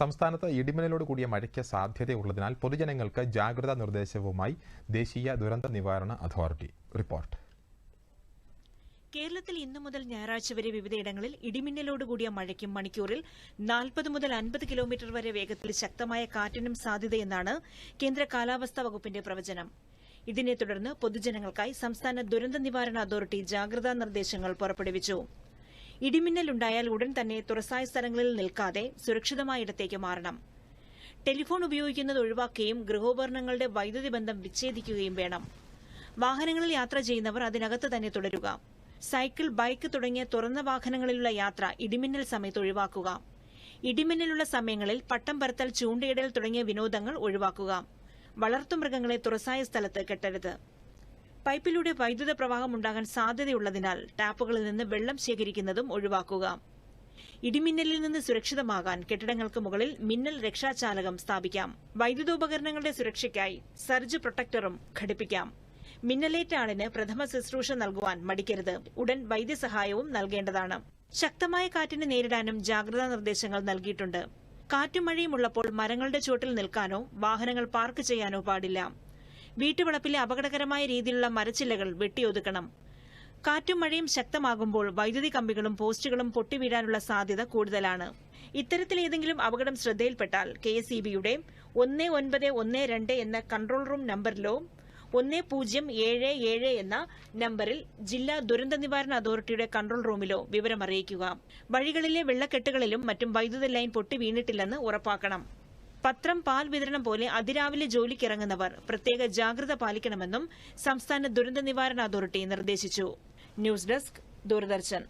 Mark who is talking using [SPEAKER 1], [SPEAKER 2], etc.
[SPEAKER 1] സംസ്ഥാനത്ത് ഇടിമിന്നലോട് കൂടിയ മഴയ്ക്ക് സാധ്യതയുള്ളതിനാൽ പൊതുജനങ്ങൾക്ക് ജാഗ്രതാ നിർദ്ദേശവുമായി ദേശീയ ദുരന്ത നിവാരണ അതോറിറ്റി റിപ്പോർട്ട്.
[SPEAKER 2] കേരളത്തിൽ ഇന്നു മുതൽ ഞായറാഴ്ച വരെ വിവിധയിടങ്ങളിൽ ഇടിമിന്നലോടുകൂടിയ മഴയ്ക്കും മണിക്കൂറിൽ നാൽപ്പത് മുതൽ അൻപത് കിലോമീറ്റർ വരെ വേഗത്തിൽ ശക്തമായ കാറ്റിനും സാധ്യതയെന്നാണ് കേന്ദ്ര കാലാവസ്ഥാ വകുപ്പിന്റെ പ്രവചനം. ഇതിനെ തുടർന്ന് പൊതുജനങ്ങൾക്കായി സംസ്ഥാന ദുരന്ത നിവാരണ അതോറിറ്റി ജാഗ്രതാ നിർദ്ദേശങ്ങൾ പുറപ്പെടുവിച്ചു. ഇടിമിന്നലുണ്ടായാൽ ഉടൻ തന്നെ തുറസായ സ്ഥലങ്ങളിൽ നിൽക്കാതെ സുരക്ഷിതമായ ഇടത്തേക്ക് മാറണം. ടെലിഫോൺ ഉപയോഗിക്കുന്നത് ഒഴിവാക്കുകയും ഗൃഹോപകരണങ്ങളുടെ വൈദ്യുതി ബന്ധം വിച്ഛേദിക്കുകയും വേണം. വാഹനങ്ങളിൽ യാത്ര ചെയ്യുന്നവർ അതിനകത്ത് തന്നെ തുടരുക. സൈക്കിൾ ബൈക്ക് തുടങ്ങിയ തുറന്ന വാഹനങ്ങളിലുള്ള യാത്ര ഇടിമിന്നൽ സമയത്ത് ഒഴിവാക്കുക. ഇടിമിന്നലുള്ള സമയങ്ങളിൽ പട്ടം പരത്തൽ ചൂണ്ടയിടൽ തുടങ്ങിയ വിനോദങ്ങൾ ഒഴിവാക്കുക. വളർത്തുമൃഗങ്ങളെ തുറസായ സ്ഥലത്ത് കെട്ടരുത്. പൈപ്പിലൂടെ വൈദ്യുത പ്രവാഹം ഉണ്ടാകാൻ സാധ്യതയുള്ളതിനാൽ ടാപ്പുകളിൽ നിന്ന് വെള്ളം ശേഖരിക്കുന്നതും ഒഴിവാക്കുക. ഇടിമിന്നലിൽ നിന്ന് സുരക്ഷിതമാകാൻ കെട്ടിടങ്ങൾക്ക് മുകളിൽ മിന്നൽ രക്ഷാചാലകം സ്ഥാപിക്കാം. വൈദ്യുതോപകരണങ്ങളുടെ സുരക്ഷയ്ക്കായി സർജ് പ്രൊട്ടക്ടറും ഘടിപ്പിക്കാം. മിന്നലേറ്റ ആളിന് പ്രഥമ ശുശ്രൂഷ നൽകുവാൻ മടിക്കരുത്. ഉടൻ വൈദ്യസഹായവും നൽകേണ്ടതാണ്. ശക്തമായ കാറ്റിനെ നേരിടാനും ജാഗ്രതാ നിർദ്ദേശങ്ങൾ നൽകിയിട്ടുണ്ട്. കാറ്റും മഴയും ഉള്ളപ്പോൾ മരങ്ങളുടെ ചുവട്ടിൽ നിൽക്കാനോ വാഹനങ്ങൾ പാർക്ക് ചെയ്യാനോ പാടില്ല. വീട്ടുവളപ്പിലെ അപകടകരമായ രീതിയിലുള്ള മരച്ചില്ലകൾ വെട്ടിയൊതുക്കണം. കാറ്റും മഴയും ശക്തമാകുമ്പോൾ വൈദ്യുതി കമ്പികളും പോസ്റ്റുകളും പൊട്ടിവീഴാനുള്ള സാധ്യത കൂടുതലാണ്. ഇത്തരത്തിൽ ഏതെങ്കിലും അപകടം ശ്രദ്ധയിൽപ്പെട്ടാൽ കെ എസ് ഇ ബിയുടെ ഒന്ന് ഒൻപത് ഒന്ന് രണ്ട് എന്ന കൺട്രോൾ റൂം നമ്പറിലോ ഒന്ന് പൂജ്യം ഏഴ് ഏഴ് എന്ന നമ്പറിൽ ജില്ലാ ദുരന്ത നിവാരണ അതോറിറ്റിയുടെ കൺട്രോൾ റൂമിലോ വിവരമറിയിക്കുക. വഴികളിലെ വെള്ളക്കെട്ടുകളിലും മറ്റും വൈദ്യുത ലൈൻ പൊട്ടി വീണിട്ടില്ലെന്ന് ഉറപ്പാക്കണം. പത്രം പാൽ വിതരണം പോലെ അതിരാവിലെ ജോലിക്കിറങ്ങുന്നവർ പ്രത്യേക ജാഗ്രത പാലിക്കണമെന്നും സംസ്ഥാന ദുരന്ത നിവാരണ അതോറിറ്റി നിർദ്ദേശിച്ചു. News desk Doordarshan.